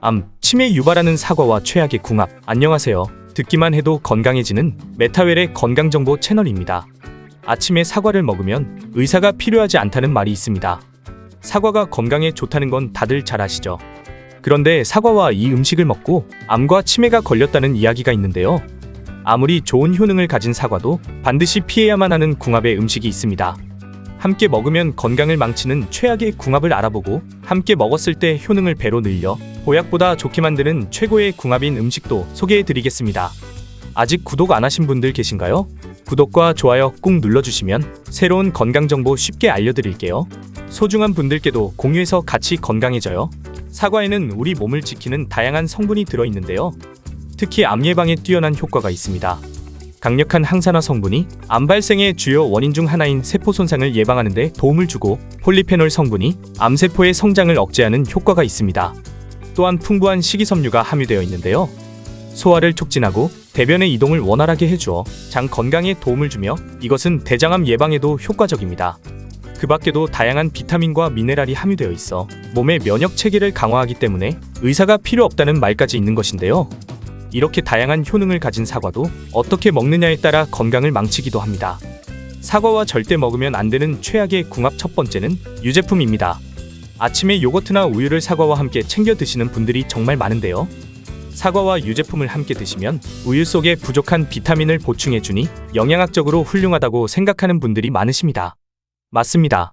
암, 치매 유발하는 사과와 최악의 궁합. 안녕하세요. 듣기만 해도 건강해지는 메타웰의 건강정보 채널입니다. 아침에 사과를 먹으면 의사가 필요하지 않다는 말이 있습니다. 사과가 건강에 좋다는 건 다들 잘 아시죠? 그런데 사과와 이 음식을 먹고 암과 치매가 걸렸다는 이야기가 있는데요. 아무리 좋은 효능을 가진 사과도 반드시 피해야만 하는 궁합의 음식이 있습니다. 함께 먹으면 건강을 망치는 최악의 궁합을 알아보고 함께 먹었을 때 효능을 배로 늘려 보약보다 좋게 만드는 최고의 궁합인 음식도 소개해 드리겠습니다. 아직 구독 안 하신 분들 계신가요? 구독과 좋아요 꾹 눌러주시면 새로운 건강 정보 쉽게 알려드릴게요. 소중한 분들께도 공유해서 같이 건강해져요. 사과에는 우리 몸을 지키는 다양한 성분이 들어있는데요. 특히 암 예방에 뛰어난 효과가 있습니다. 강력한 항산화 성분이 암 발생의 주요 원인 중 하나인 세포 손상을 예방하는 데 도움을 주고 폴리페놀 성분이 암세포의 성장을 억제하는 효과가 있습니다. 또한 풍부한 식이섬유가 함유되어 있는데요. 소화를 촉진하고 대변의 이동을 원활하게 해주어 장 건강에 도움을 주며 이것은 대장암 예방에도 효과적입니다. 그 밖에도 다양한 비타민과 미네랄이 함유되어 있어 몸의 면역 체계를 강화하기 때문에 의사가 필요 없다는 말까지 있는 것인데요. 이렇게 다양한 효능을 가진 사과도 어떻게 먹느냐에 따라 건강을 망치기도 합니다. 사과와 절대 먹으면 안 되는 최악의 궁합 첫 번째는 유제품입니다. 아침에 요거트나 우유를 사과와 함께 챙겨 드시는 분들이 정말 많은데요. 사과와 유제품을 함께 드시면 우유 속에 부족한 비타민을 보충해주니 영양학적으로 훌륭하다고 생각하는 분들이 많으십니다. 맞습니다.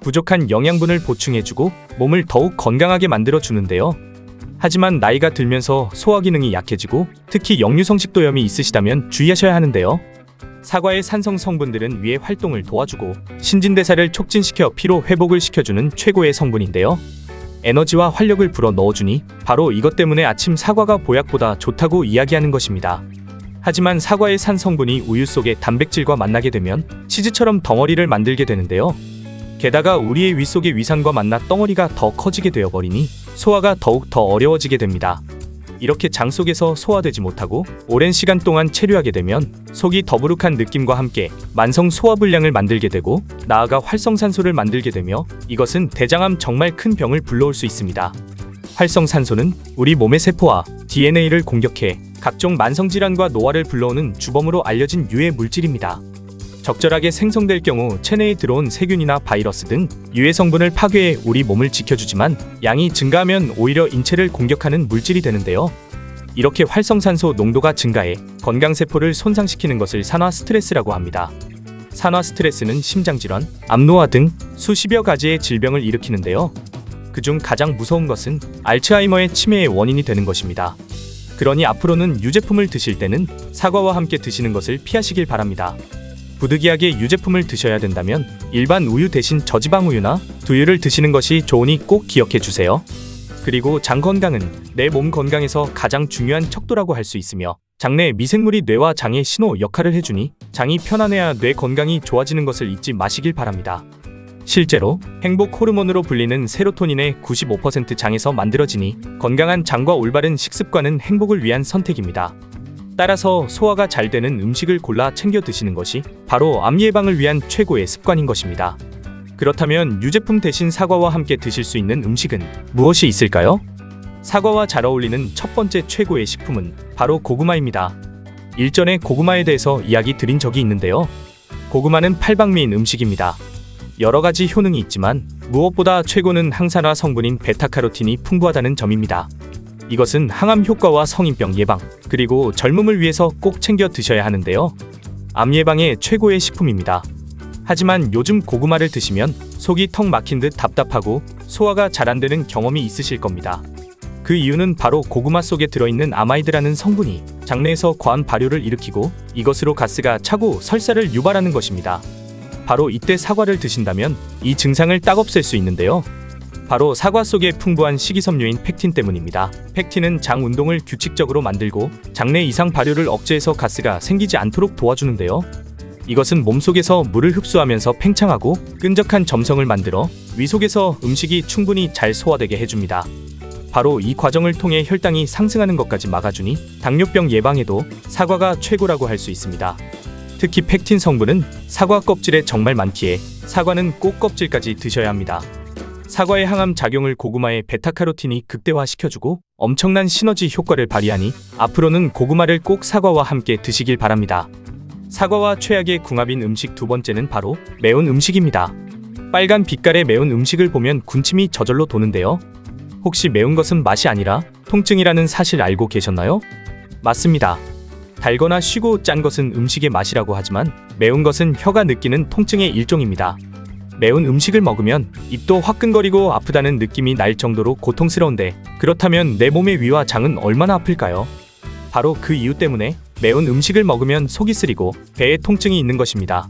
부족한 영양분을 보충해주고 몸을 더욱 건강하게 만들어주는데요. 하지만 나이가 들면서 소화 기능이 약해지고 특히 역류성식도염이 있으시다면 주의하셔야 하는데요. 사과의 산성 성분들은 위의 활동을 도와주고 신진대사를 촉진시켜 피로 회복을 시켜주는 최고의 성분인데요. 에너지와 활력을 불어 넣어주니 바로 이것 때문에 아침 사과가 보약보다 좋다고 이야기하는 것입니다. 하지만 사과의 산 성분이 우유 속의 단백질과 만나게 되면 치즈처럼 덩어리를 만들게 되는데요. 게다가 우리의 위 속의 위산과 만나 덩어리가 더 커지게 되어버리니 소화가 더욱 더 어려워지게 됩니다. 이렇게 장 속에서 소화되지 못하고 오랜 시간 동안 체류하게 되면 속이 더부룩한 느낌과 함께 만성 소화불량을 만들게 되고 나아가 활성산소를 만들게 되며 이것은 대장암 정말 큰 병을 불러올 수 있습니다. 활성산소는 우리 몸의 세포와 DNA를 공격해 각종 만성질환과 노화를 불러오는 주범으로 알려진 유해 물질입니다. 적절하게 생성될 경우 체내에 들어온 세균이나 바이러스 등 유해 성분을 파괴해 우리 몸을 지켜주지만 양이 증가하면 오히려 인체를 공격하는 물질이 되는데요. 이렇게 활성산소 농도가 증가해 건강세포를 손상시키는 것을 산화 스트레스라고 합니다. 산화 스트레스는 심장질환, 암노화 등 수십여 가지의 질병을 일으키는데요. 그중 가장 무서운 것은 알츠하이머의 치매의 원인이 되는 것입니다. 그러니 앞으로는 유제품을 드실 때는 사과와 함께 드시는 것을 피하시길 바랍니다. 부득이하게 유제품을 드셔야 된다면 일반 우유 대신 저지방 우유나 두유를 드시는 것이 좋으니 꼭 기억해 주세요. 그리고 장 건강은 내 몸 건강에서 가장 중요한 척도라고 할 수 있으며 장내 미생물이 뇌와 장의 신호 역할을 해주니 장이 편안해야 뇌 건강이 좋아지는 것을 잊지 마시길 바랍니다. 실제로 행복 호르몬으로 불리는 세로토닌의 95% 장에서 만들어지니 건강한 장과 올바른 식습관은 행복을 위한 선택입니다. 따라서 소화가 잘 되는 음식을 골라 챙겨 드시는 것이 바로 암 예방을 위한 최고의 습관인 것입니다. 그렇다면 유제품 대신 사과와 함께 드실 수 있는 음식은 무엇이 있을까요? 사과와 잘 어울리는 첫 번째 최고의 식품은 바로 고구마입니다. 일전에 고구마에 대해서 이야기 드린 적이 있는데요. 고구마는 팔방미인 음식입니다. 여러 가지 효능이 있지만 무엇보다 최고는 항산화 성분인 베타카로틴이 풍부하다는 점입니다. 이것은 항암 효과와 성인병 예방, 그리고 젊음을 위해서 꼭 챙겨 드셔야 하는데요. 암 예방의 최고의 식품입니다. 하지만 요즘 고구마를 드시면 속이 턱 막힌 듯 답답하고 소화가 잘 안 되는 경험이 있으실 겁니다. 그 이유는 바로 고구마 속에 들어있는 아마이드라는 성분이 장내에서 과한 발효를 일으키고 이것으로 가스가 차고 설사를 유발하는 것입니다. 바로 이때 사과를 드신다면 이 증상을 딱 없앨 수 있는데요. 바로 사과 속에 풍부한 식이섬유인 팩틴 때문입니다. 팩틴은 장 운동을 규칙적으로 만들고 장내 이상 발효를 억제해서 가스가 생기지 않도록 도와주는데요. 이것은 몸속에서 물을 흡수하면서 팽창하고 끈적한 점성을 만들어 위 속에서 음식이 충분히 잘 소화되게 해줍니다. 바로 이 과정을 통해 혈당이 상승하는 것까지 막아주니 당뇨병 예방에도 사과가 최고라고 할 수 있습니다. 특히 팩틴 성분은 사과 껍질에 정말 많기에 사과는 꼭 껍질까지 드셔야 합니다. 사과의 항암 작용을 고구마의 베타카로틴이 극대화시켜주고 엄청난 시너지 효과를 발휘하니 앞으로는 고구마를 꼭 사과와 함께 드시길 바랍니다. 사과와 최악의 궁합인 음식 두 번째는 바로 매운 음식입니다. 빨간 빛깔의 매운 음식을 보면 군침이 저절로 도는데요. 혹시 매운 것은 맛이 아니라 통증이라는 사실 알고 계셨나요? 맞습니다. 달거나 쉬고 짠 것은 음식의 맛이라고 하지만 매운 것은 혀가 느끼는 통증의 일종입니다. 매운 음식을 먹으면 입도 화끈거리고 아프다는 느낌이 날 정도로 고통스러운데 그렇다면 내 몸의 위와 장은 얼마나 아플까요? 바로 그 이유 때문에 매운 음식을 먹으면 속이 쓰리고 배에 통증이 있는 것입니다.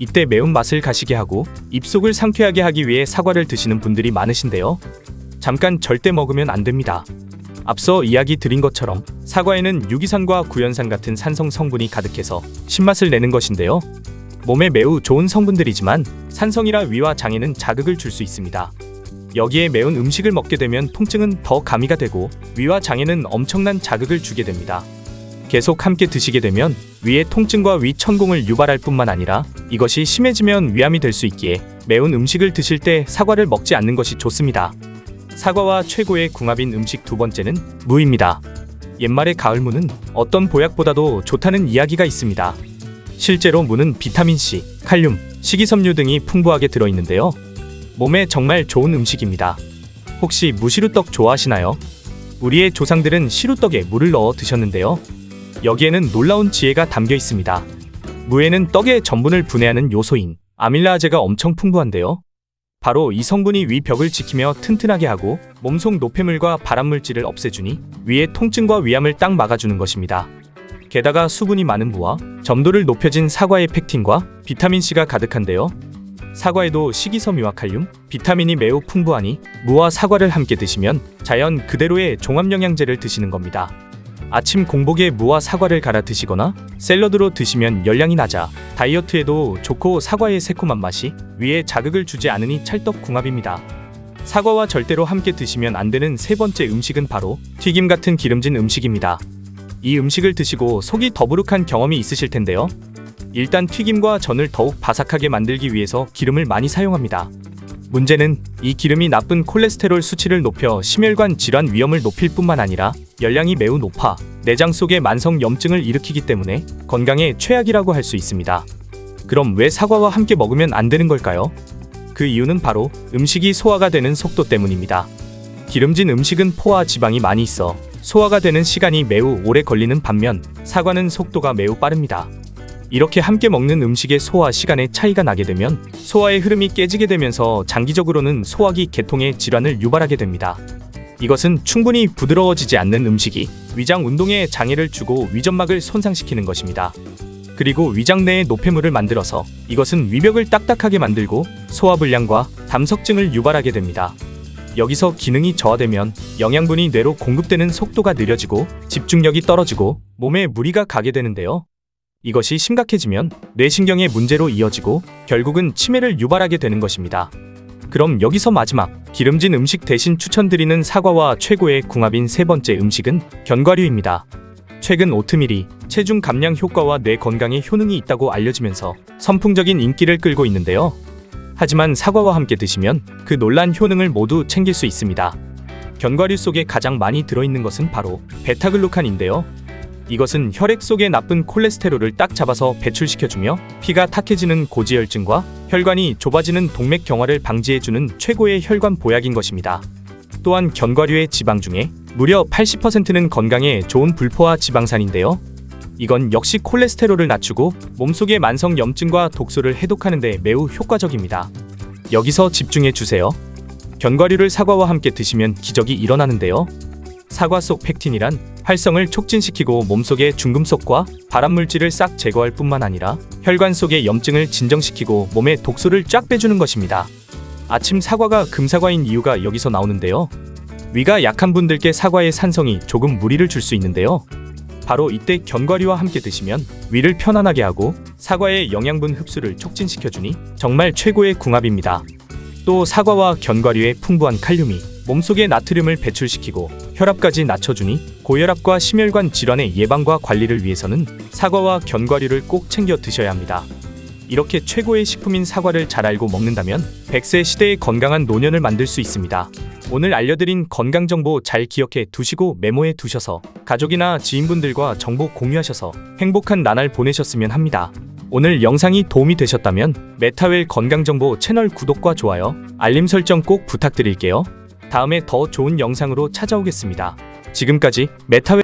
이때 매운 맛을 가시게 하고 입속을 상쾌하게 하기 위해 사과를 드시는 분들이 많으신데요. 잠깐 절대 먹으면 안 됩니다. 앞서 이야기 드린 것처럼 사과에는 유기산과 구연산 같은 산성 성분이 가득해서 신맛을 내는 것인데요. 몸에 매우 좋은 성분들이지만 산성이라 위와 장에는 자극을 줄 수 있습니다. 여기에 매운 음식을 먹게 되면 통증은 더 가미가 되고 위와 장에는 엄청난 자극을 주게 됩니다. 계속 함께 드시게 되면 위의 통증과 위 천공을 유발할 뿐만 아니라 이것이 심해지면 위암이 될 수 있기에 매운 음식을 드실 때 사과를 먹지 않는 것이 좋습니다. 사과와 최고의 궁합인 음식 두 번째는 무입니다. 옛말의 가을무는 어떤 보약보다도 좋다는 이야기가 있습니다. 실제로 무는 비타민C, 칼륨, 식이섬유 등이 풍부하게 들어있는데요. 몸에 정말 좋은 음식입니다. 혹시 무시루떡 좋아하시나요? 우리의 조상들은 시루떡에 물을 넣어 드셨는데요. 여기에는 놀라운 지혜가 담겨 있습니다. 무에는 떡의 전분을 분해하는 요소인 아밀라아제가 엄청 풍부한데요. 바로 이 성분이 위 벽을 지키며 튼튼하게 하고 몸속 노폐물과 발암물질을 없애주니 위의 통증과 위암을 딱 막아주는 것입니다. 게다가 수분이 많은 무와 점도를 높여진 사과의 팩틴과 비타민C가 가득한데요. 사과에도 식이섬유와 칼륨, 비타민이 매우 풍부하니 무와 사과를 함께 드시면 자연 그대로의 종합영양제를 드시는 겁니다. 아침 공복에 무와 사과를 갈아 드시거나 샐러드로 드시면 열량이 낮아 다이어트에도 좋고 사과의 새콤한 맛이 위에 자극을 주지 않으니 찰떡궁합입니다. 사과와 절대로 함께 드시면 안 되는 세 번째 음식은 바로 튀김 같은 기름진 음식입니다. 이 음식을 드시고 속이 더부룩한 경험이 있으실 텐데요. 일단 튀김과 전을 더욱 바삭하게 만들기 위해서 기름을 많이 사용합니다. 문제는 이 기름이 나쁜 콜레스테롤 수치를 높여 심혈관 질환 위험을 높일 뿐만 아니라 열량이 매우 높아 내장 속에 만성 염증을 일으키기 때문에 건강에 최악이라고 할 수 있습니다. 그럼 왜 사과와 함께 먹으면 안 되는 걸까요? 그 이유는 바로 음식이 소화가 되는 속도 때문입니다. 기름진 음식은 포와 지방이 많이 있어 소화가 되는 시간이 매우 오래 걸리는 반면 사과는 속도가 매우 빠릅니다. 이렇게 함께 먹는 음식의 소화 시간에 차이가 나게 되면 소화의 흐름이 깨지게 되면서 장기적으로는 소화기 계통의 질환을 유발하게 됩니다. 이것은 충분히 부드러워지지 않는 음식이 위장 운동에 장애를 주고 위점막을 손상시키는 것입니다. 그리고 위장 내에 노폐물을 만들어서 이것은 위벽을 딱딱하게 만들고 소화불량과 담석증을 유발하게 됩니다. 여기서 기능이 저하되면 영양분이 뇌로 공급되는 속도가 느려지고 집중력이 떨어지고 몸에 무리가 가게 되는데요. 이것이 심각해지면 뇌신경의 문제로 이어지고 결국은 치매를 유발하게 되는 것입니다. 그럼 여기서 마지막 기름진 음식 대신 추천드리는 사과와 최고의 궁합인 세 번째 음식은 견과류입니다. 최근 오트밀이 체중 감량 효과와 뇌 건강에 효능이 있다고 알려지면서 선풍적인 인기를 끌고 있는데요. 하지만 사과와 함께 드시면 그 놀란 효능을 모두 챙길 수 있습니다. 견과류 속에 가장 많이 들어있는 것은 바로 베타글루칸인데요. 이것은 혈액 속의 나쁜 콜레스테롤을 딱 잡아서 배출시켜주며 피가 탁해지는 고지혈증과 혈관이 좁아지는 동맥 경화를 방지해주는 최고의 혈관 보약인 것입니다. 또한 견과류의 지방 중에 무려 80%는 건강에 좋은 불포화 지방산인데요. 이건 역시 콜레스테롤을 낮추고 몸속의 만성 염증과 독소를 해독하는 데 매우 효과적입니다. 여기서 집중해 주세요. 견과류를 사과와 함께 드시면 기적이 일어나는데요. 사과 속 팩틴이란 활성을 촉진시키고 몸속의 중금속과 발암물질을 싹 제거할 뿐만 아니라 혈관 속의 염증을 진정시키고 몸의 독소를 쫙 빼주는 것입니다. 아침 사과가 금사과인 이유가 여기서 나오는데요. 위가 약한 분들께 사과의 산성이 조금 무리를 줄 수 있는데요. 바로 이때 견과류와 함께 드시면 위를 편안하게 하고 사과의 영양분 흡수를 촉진시켜주니 정말 최고의 궁합입니다. 또 사과와 견과류의 풍부한 칼륨이 몸속의 나트륨을 배출시키고 혈압까지 낮춰주니 고혈압과 심혈관 질환의 예방과 관리를 위해서는 사과와 견과류를 꼭 챙겨 드셔야 합니다. 이렇게 최고의 식품인 사과를 잘 알고 먹는다면 100세 시대의 건강한 노년을 만들 수 있습니다. 오늘 알려드린 건강 정보 잘 기억해 두시고 메모해 두셔서 가족이나 지인분들과 정보 공유하셔서 행복한 나날 보내셨으면 합니다. 오늘 영상이 도움이 되셨다면 메타웰 건강정보 채널 구독과 좋아요, 알림 설정 꼭 부탁드릴게요. 다음에 더 좋은 영상으로 찾아오겠습니다. 지금까지 메타웰